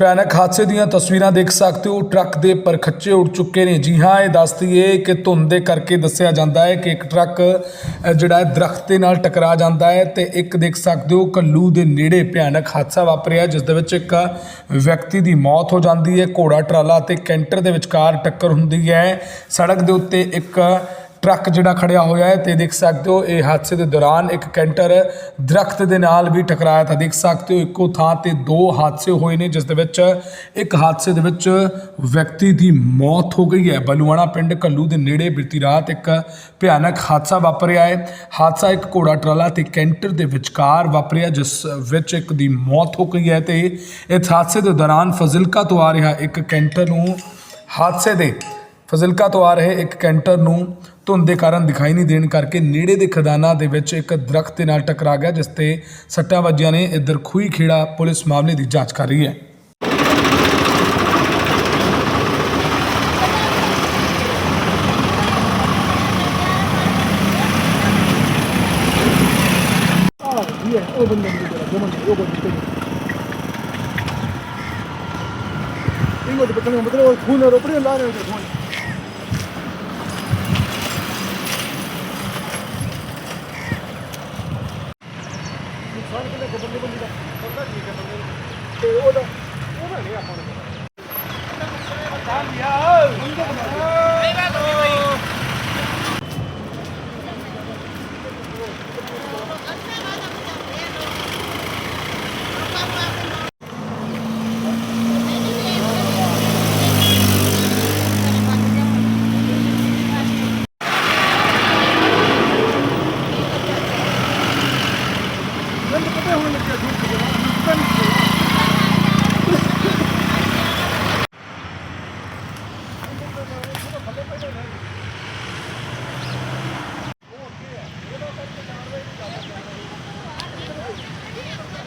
ਭਿਆਨਕ ਹਾਦਸੇ ਦੀਆਂ ਤਸਵੀਰਾਂ ਦੇਖ ਸਕਦੇ ਹੋ। ਟਰੱਕ ਦੇ ਪਰਖੱਚੇ ਉੱਡ ਚੁੱਕੇ ਨੇ। ਜੀ ਹਾਂ, ਇਹ ਦੱਸਦੀ ਏ ਕਿ ਧੁੰਦ ਦੇ ਕਰਕੇ ਦੱਸਿਆ ਜਾਂਦਾ ਹੈ ਕਿ ਇੱਕ ਟਰੱਕ ਜਿਹੜਾ ਹੈ, ਦਰਖਤ ਦੇ ਨਾਲ ਟਕਰਾ ਜਾਂਦਾ ਹੈ ਤੇ ਇੱਕ ਦੇਖ ਸਕਦੇ ਹੋ, ਕੱਲੂ ਦੇ ਨੇੜੇ ਭਿਆਨਕ ਹਾਦਸਾ ਵਾਪਰਿਆ, ਜਿਸ ਦੇ ਵਿੱਚ ਇੱਕ ਵਿਅਕਤੀ ਦੀ ਮੌਤ ਹੋ ਜਾਂਦੀ ਹੈ। ਘੋੜਾ, ਟਰਾਲਾ ਤੇ ਕੈਂਟਰ ਦੇ ਵਿਚਕਾਰ ਟੱਕਰ ਹੁੰਦੀ ਹੈ। ਸੜਕ ਦੇ ਉੱਤੇ ਇੱਕ ਟਰੱਕ ਜਿਹੜਾ ਖੜਿਆ ਹੋਇਆ ਹੈ, ਤੇ ਦੇਖ ਸਕਦੇ ਹੋ ਇਹ ਹਾਦਸੇ ਦੇ ਦੌਰਾਨ ਇੱਕ ਕੈਂਟਰ ਦਰਖਤ ਦੇ ਨਾਲ ਵੀ ਟਕਰਾਇਆ ਤਾਂ ਦੇਖ ਸਕਦੇ ਹੋ ਇੱਕੋ ਥਾਂ ਤੇ ਦੋ ਹਾਦਸੇ ਹੋਏ ਨੇ, ਜਿਸ ਦੇ ਵਿੱਚ ਇੱਕ ਹਾਦਸੇ ਦੇ ਵਿੱਚ ਵਿਅਕਤੀ ਦੀ ਮੌਤ ਹੋ ਗਈ ਹੈ। ਬਲੂਆਣਾ ਪਿੰਡ ਕੱਲੂ ਦੇ ਨੇੜੇ ਬੀਤੀ ਰਾਤ ਇੱਕ ਭਿਆਨਕ ਹਾਦਸਾ ਵਾਪਰਿਆ ਹੈ। ਹਾਦਸਾ ਇੱਕ ਘੋੜਾ ਟਰਾਲਾ ਤੇ ਕੈਂਟਰ ਦੇ ਵਿਚਕਾਰ ਵਾਪਰਿਆ, ਜਿਸ ਵਿੱਚ ਇੱਕ ਦੀ ਮੌਤ ਹੋ ਗਈ ਹੈ ਤੇ ਇਸ ਹਾਦਸੇ ਦੇ ਦੌਰਾਨ ਫਜ਼ਿਲਕਾ ਤੋਂ ਆ ਰਿਹਾ ਇੱਕ ਕੈਂਟਰ ਨੂੰ ਹਾਦਸੇ ਦੇ ਫਜ਼ਿਲਕਾ ਤੋਂ ਆ ਰਹੇ ਇੱਕ ਕੈਂਟਰ ਨੂੰ ਧੁੰਦ ਦੇ ਕਾਰਨ ਦਿਖਾਈ ਨਹੀਂ ਦੇਣ ਕਰਕੇ ਨੇੜੇ ਦੇ ਖਦਾਨਾਂ ਦੇ ਵਿੱਚ ਇੱਕ ਦਰਖਤ ਦੇ ਨਾਲ ਟਕਰਾ ਗਿਆ ਜਿਸ ਤੇ ਸੱਟਾਂ ਵੱਜੀਆਂ ਨੇ ਇੱਧਰ ਖੂਹੀ ਖੇੜਾ ਪੁਲਿਸ ਮਾਮਲੇ ਦੀ ਜਾਂਚ ਕਰ ਰਹੀ ਹੈ Ah, iya, oh benar benar, benar benar, oh benar benar. Ini तो betul betul वो ਪਤਾ ਨਹੀਂ ਕਿੰਨੇ ਗੁੱਬਰ ਨਹੀਂ ਬੰਦੀ ਦਾ। ਉਹਦਾ ਠੀਕ ਹੈ ਬੰਦੇ ਤੇ ਉਹਦਾ ਉਹਦਾ ਨਹੀਂ ਆਪਾਂ ਨੂੰ ਪਤਾ। ਤਾਂ ਲਿਆ também ruim aqui, é né?